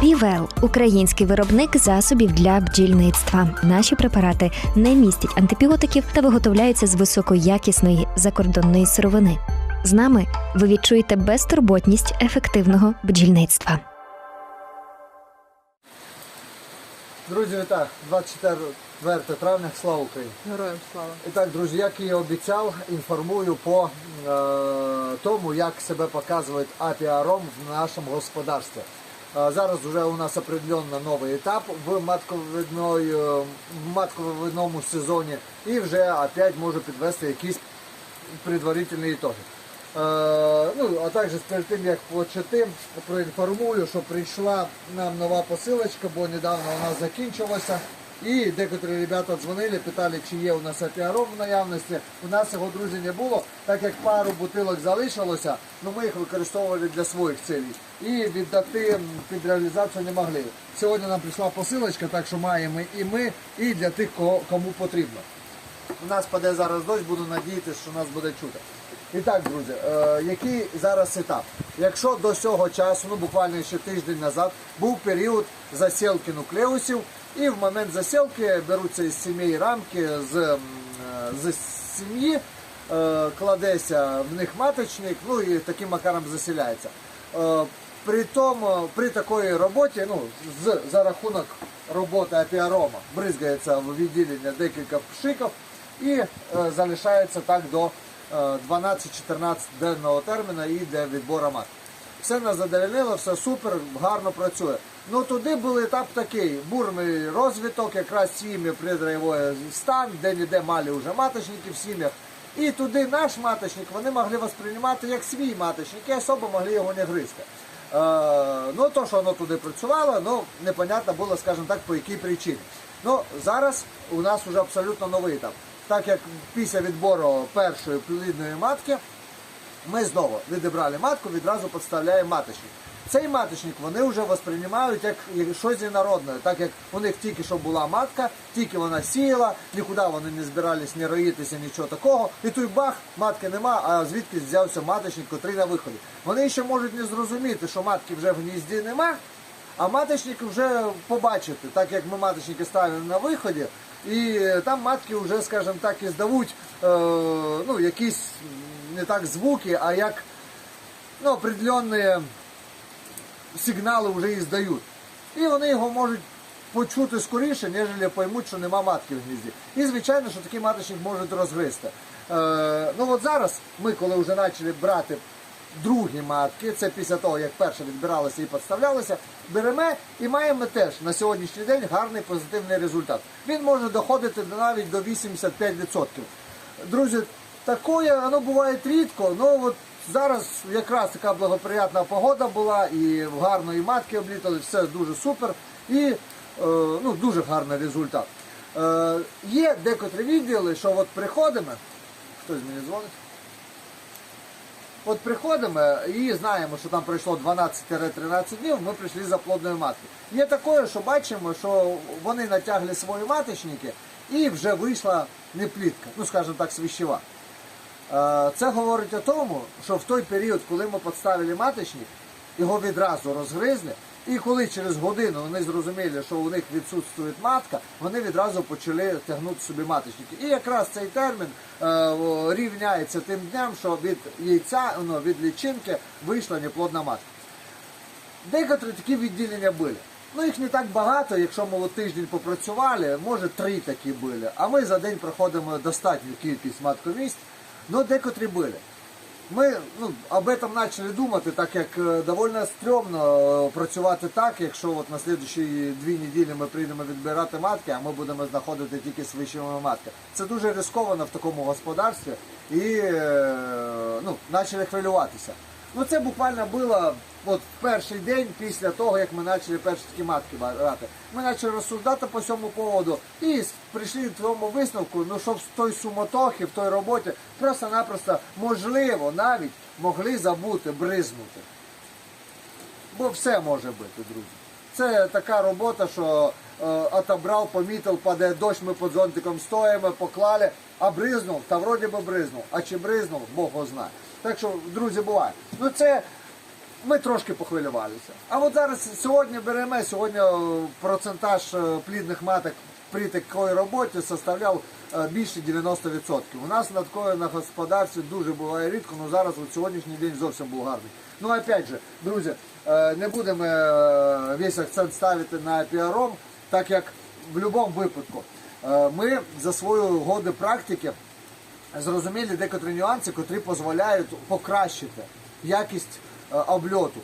Півел український виробник засобів для бджільництва. Наші препарати не містять антибіотиків та виготовляються з високоякісної закордонної сировини. З нами ви відчуєте безтурботність ефективного бджільництва. Друзі, вітаю! 24 травня, слава Україні! Героям слава. І так, друзі, як і обіцяв, інформую по е, тому, як себе показує апіаром в нашому господарстві. Зараз вже у нас определенно новий етап в матковидному сезоні і вже опять можу підвести якісь предварительні ітоги. Е, ну, а також перед тим як почати, проінформую, що прийшла нам нова посилочка, бо недавно вона закінчилася. І декотрі ребята дзвонили, питали, чи є у нас апіаром в наявності. У нас його друзі не було, так як пару бутилок залишилося, ну ми їх використовували для своїх цілей. І віддати під реалізацію не могли. Сьогодні нам прийшла посилочка, так що маємо і ми, і для тих, кому потрібно. У нас паде зараз дощ, буду надіятися, що нас буде чути. І так, друзі, е, який зараз етап? Якщо до цього часу, ну буквально ще тиждень назад, був період засілки нуклеусів, і в момент засілки беруться із сімей рамки з, е, з сім'ї, е, кладеться в них маточник, ну і таким макаром засіляється. Е, При тому, при такій роботі, ну, з, за рахунок роботи апіарома, бризгається в відділення декілька пшиків і залишається так до 12-14 денного терміну і для відбору матки. Все нас задовольнило, все супер, гарно працює. Ну туди був етап такий, бурний розвиток, якраз сім'ї предраєвої стан, де ніде мали вже маточники в сім'ях. І туди наш маточник вони могли восприймати як свій маточник, і особо могли його не гризти. Е, ну то, що воно туди працювало, ну непонятно було, скажімо так, по якій причині. Ну зараз у нас вже абсолютно новий етап. Так як після відбору першої плідної матки ми знову відібрали матку, відразу підставляємо маточник. Цей маточник вони вже восприймають як щось інородне, так як у них тільки що була матка, тільки вона сіяла, нікуди вони не збирались не роїтися, нічого такого. І той бах, матки нема, а звідки взявся маточник, котрий на виході. Вони ще можуть не зрозуміти, що матки вже в гнізді нема, а маточник вже побачити, так як ми маточники ставимо на виході, і там матки вже, скажімо так, і здавуть е, ну, якісь не так звуки, а як ну, определенні сигнали вже здають. І вони його можуть почути скоріше, ніж поймуть, що нема матки в гнізді. І звичайно, що такий маточник можуть розгризти. Е, ну от зараз ми, коли вже почали брати другі матки, це після того, як перша відбиралася і підставлялася, беремо і маємо теж на сьогоднішній день гарний позитивний результат. Він може доходити навіть до 85%. Друзі, таке воно буває рідко, ну от зараз якраз така благоприятна погода була, і в гарної матки облітали, все дуже супер. І е, ну, дуже гарний результат. Е, є декотрі відділи, що от приходимо, хтось мені дзвонить. От приходимо і знаємо, що там пройшло 12-13 днів, ми прийшли за плодною матки. Є таке, що бачимо, що вони натягли свої маточники і вже вийшла не плітка, ну скажімо так, свіщева. Е, Це говорить о тому, що в той період, коли ми підставили маточник, його відразу розгризли. І коли через годину вони зрозуміли, що у них відсутствує матка, вони відразу почали тягнути собі маточники. І якраз цей термін е, рівняється тим дням, що від яйця, ну, від лічинки вийшла неплодна матка. Декотрі такі відділення були. Ну їх не так багато, якщо ми тиждень попрацювали, може три такі були. А ми за день проходимо достатню кількість матковість, ну декотрі були. Ми ну, об этом почали думати, так як е, довольно стрьомно е, працювати так, якщо от на слідчі дві неділі ми прийдемо відбирати матки, а ми будемо знаходити тільки свищими матки. Це дуже ризиковано в такому господарстві і е, ну, почали хвилюватися. Ну це буквально було от перший день після того, як ми почали перші такі матки брати. Ми почали розсуждати по цьому поводу і прийшли до тому висновку, ну щоб в той суматохі, в той роботі просто-напросто можливо навіть могли забути бризнути. Бо все може бути, друзі. Це така робота, що е, отобрав, помітив, паде дощ, ми під зонтиком стоїмо, поклали, а бризнув, та вроді би бризнув. А чи бризнув, Бог знає. Так що, друзі, буває. Ну це ми трошки похвилювалися. А от зараз сьогодні беремо, сьогодні е, процентаж е, плідних маток при такій роботі составляв е, більше 90%. У нас на такої на господарстві дуже буває рідко, але зараз от сьогоднішній день зовсім був гарний. Ну опять же, друзі, не будемо весь акцент ставити на піаром, так як в будь-якому випадку ми за свої годи практики зрозуміли декотрі нюанси, котрі дозволяють покращити якість е, обльоту,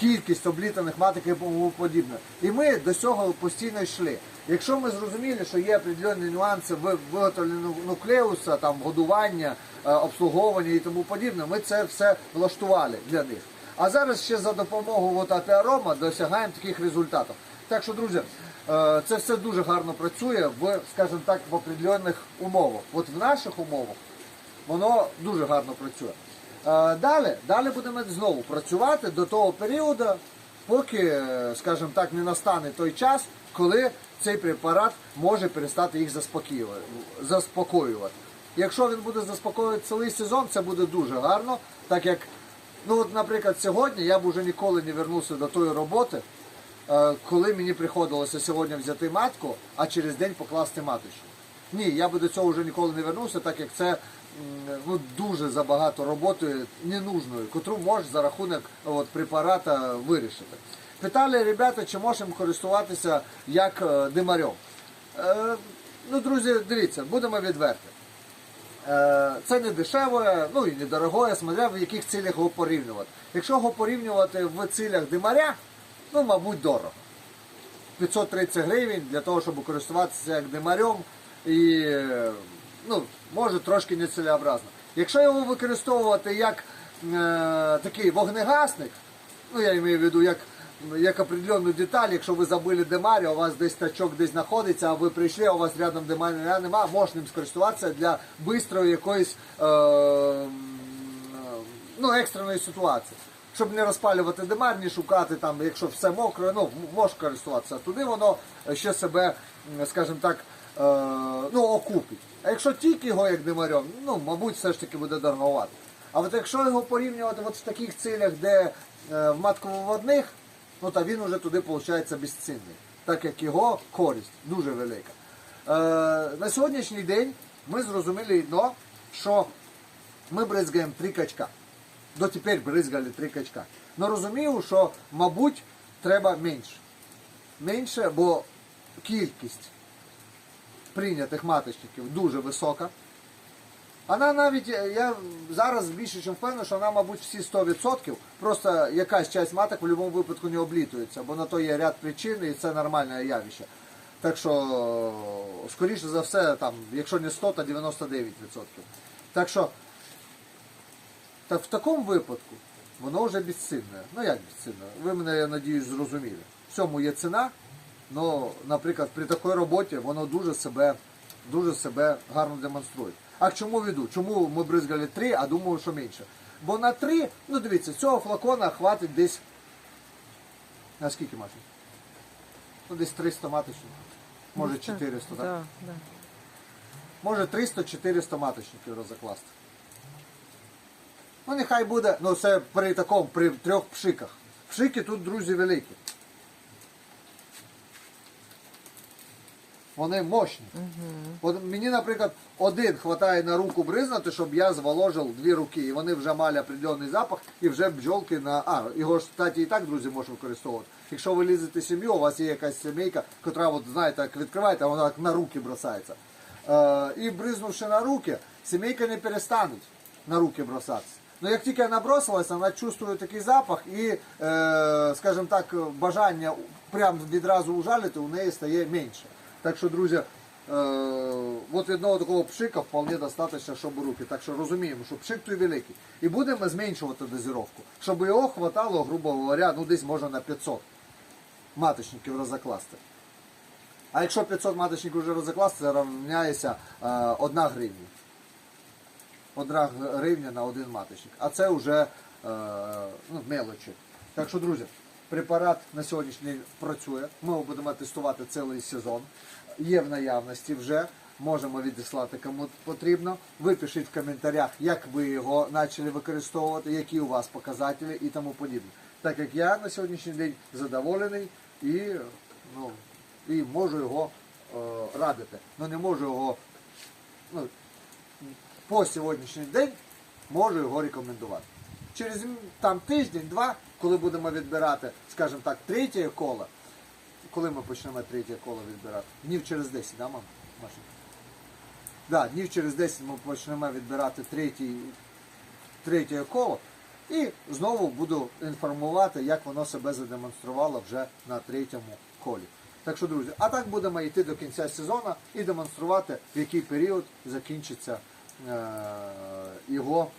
кількість облітаних маток і подібне. І ми до цього постійно йшли. Якщо ми зрозуміли, що є определенні нюанси в виготовленні нуклеуса, там годування, е, обслуговування і тому подібне, ми це все влаштували для них. А зараз ще за допомогою от апіарома досягаємо таких результатів. Так що, друзі, це все дуже гарно працює в, скажімо так, в определенних умовах. От в наших умовах воно дуже гарно працює. Е, Далі, далі будемо знову працювати до того періоду, поки, е, скажімо так, не настане той час, коли цей препарат може перестати їх заспокоювати. Якщо він буде заспокоювати цілий сезон, це буде дуже гарно, так як, ну от, наприклад, сьогодні я б уже ніколи не вернувся до тої роботи, е, коли мені приходилося сьогодні взяти матку, а через день покласти маточку. Ні, я би до цього вже ніколи не вернувся, так як це ну, дуже забагато роботи ненужної, котру можеш за рахунок от, препарата вирішити. Питали ребята, чи можемо користуватися як е, димарем. Е, ну, друзі, дивіться, будемо відверті. Е, Це не дешеве, ну і не дорогое, смотря в яких цілях його порівнювати. Якщо його порівнювати в цілях димаря, ну, мабуть, дорого. 530 гривень для того, щоб користуватися як димарем і е, ну, може трошки нецелеобразно. Якщо його використовувати як е, такий вогнегасник, ну я маю в виду як, як определенну деталь, якщо ви забили демарі, у вас десь тачок десь знаходиться, а ви прийшли, а у вас рядом демаря нема, можна ним скористуватися для бистрої якоїсь е, ну, екстреної ситуації. Щоб не розпалювати димар, не шукати там, якщо все мокре, ну, можеш користуватися. Туди воно ще себе, скажімо так, е, ну, окупить. А якщо тільки його як димарем, ну, мабуть, все ж таки буде дороговато. А от якщо його порівнювати от в таких цілях, де е, в матководних, ну, то він вже туди, виходить, безцінний. Так як його користь дуже велика. Е, на сьогоднішній день ми зрозуміли одно, що ми бризгаємо три качка. Дотепер бризгали три качка. Ну розумію, що, мабуть, треба менше. Менше, бо кількість прийнятих маточників дуже висока. Вона навіть, е, я зараз більше ніж впевнений, що вона, мабуть, всі 100%, просто якась часть маток в будь-якому випадку не облітується, бо на то є ряд причин і це нормальне явище. Так що, скоріше за все, там, якщо не 100, то 99%. Так що, так в такому випадку воно вже безцінне. Ну як безцінне? Ви мене, я надіюсь, зрозуміли. Всьому є ціна, але, наприклад, при такій роботі воно дуже себе, дуже себе гарно демонструє. А к чому веду? Чому ми бризгали 3, а думаю, що менше? Бо на 3, ну дивіться, цього флакона хватить десь. На скільки маточок? Ну, десь 300 маточок. Може 400, так? Да, да. Може 300-400 маточників розкласти. Ну, нехай буде, ну це при такому, при трьох пшиках. Пшики тут, друзі, великі. Вони мощні. От мені, наприклад, один хватає на руку бризнути, щоб я зволожив дві руки. І вони вже мали определений запах, і вже бджолки на. А, його ж, кстати, і так, друзі, можна використовувати. Якщо ви лізете сім'ю, у вас є якась сімейка, яка, от, знаєте, як відкриваєте, а вона так на руки бросається. Е, і бризнувши на руки, сімейка не перестане на руки бросатися. Ну, як тільки вона бросилася, вона чувствує такий запах і, е, скажімо так, бажання прямо відразу ужалити у неї стає менше. Так що, друзі, е, от одного такого пшика вполне достатньо, щоб руки. Так що розуміємо, що пшик той великий. І будемо зменшувати дозировку, щоб його хватало, грубо говоря, ну десь можна на 500 маточників розкласти. А якщо 500 маточників вже розкласти, це рівняється е, 1 гривня. Одна гривня на один маточник. А це вже е, ну, мелочі. Так що, друзі, препарат на сьогоднішній день працює. Ми його будемо тестувати цілий сезон. Є в наявності вже. можемо відіслати кому потрібно. Ви пишіть в коментарях, як ви його почали використовувати, які у вас показателі і тому подібне. Так як я на сьогоднішній день задоволений і, ну, і можу його е, радити. Ну не можу його ну, по сьогоднішній день можу його рекомендувати. Через там тиждень-два, коли будемо відбирати, скажімо так, третє коло, коли ми почнемо третє коло відбирати? Днів через 10, да, мам? Маша? Да, днів через 10 ми почнемо відбирати третій, третє коло. І знову буду інформувати, як воно себе задемонструвало вже на третьому колі. Так що, друзі, а так будемо йти до кінця сезону і демонструвати, в який період закінчиться його,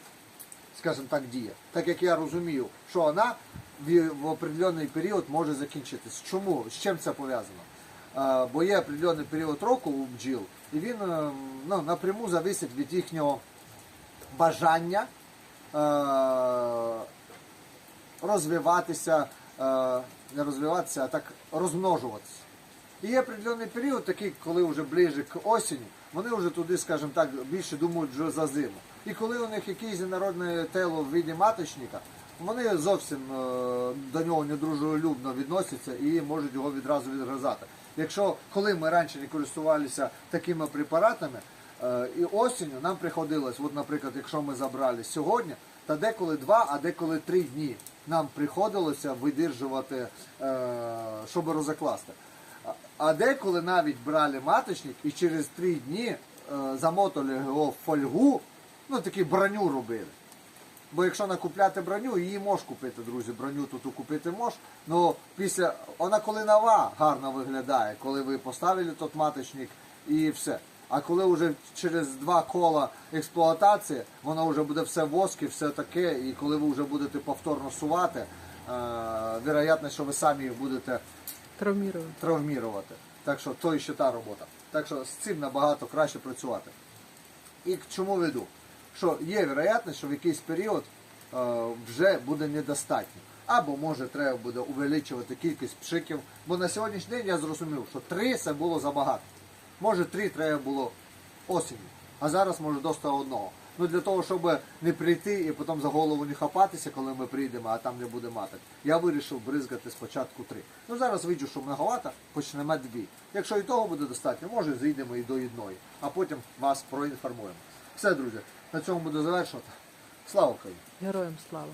скажімо так, дія. Так як я розумію, що вона в, определений період може закінчитись. Чому? З чим це пов'язано? Е, бо є определений період року у бджіл, і він е, ну, напряму зависить від їхнього бажання е, розвиватися, е, не розвиватися, а так розмножуватися. І є определений період, такий, коли вже ближче к осені, вони вже туди, скажімо так, більше думають вже за зиму. І коли у них якесь інородне тело в виді маточника, вони зовсім е, до нього недружелюбно відносяться і можуть його відразу відгризати. Якщо коли ми раніше не користувалися такими препаратами, е, і осінню нам приходилось, от, наприклад, якщо ми забрали сьогодні, та деколи два, а деколи три дні нам приходилося видержувати, е, щоб розокласти. А- деколи навіть брали маточник і через три дні е, замотали його в фольгу, ну такі броню робили. Бо якщо накупляти броню, її можеш купити, друзі. Броню тут купити можеш. Ну після вона коли нова гарно виглядає, коли ви поставили тот маточник і все. А коли вже через два кола експлуатації, воно вже буде все воски, все таке, і коли ви вже будете повторно сувати, е, вероятно, що ви самі їх будете Травмірувати. травмірувати. Так що то ще та робота. Так що з цим набагато краще працювати. І к чому веду? Що є вероятність, що в якийсь період е, вже буде недостатньо. Або може треба буде увеличувати кількість пшиків. Бо на сьогоднішній день я зрозумів, що три це було забагато. Може три треба було осінню, а зараз може доста одного. Ну для того, щоб не прийти і потім за голову не хапатися, коли ми прийдемо, а там не буде маток. Я вирішив бризгати спочатку три. Ну зараз виджу, що многовато, почнемо дві. Якщо і того буде достатньо, може зійдемо і до одної, а потім вас проінформуємо. Все, друзі, на цьому буду завершувати. Слава Україні! Героям слава.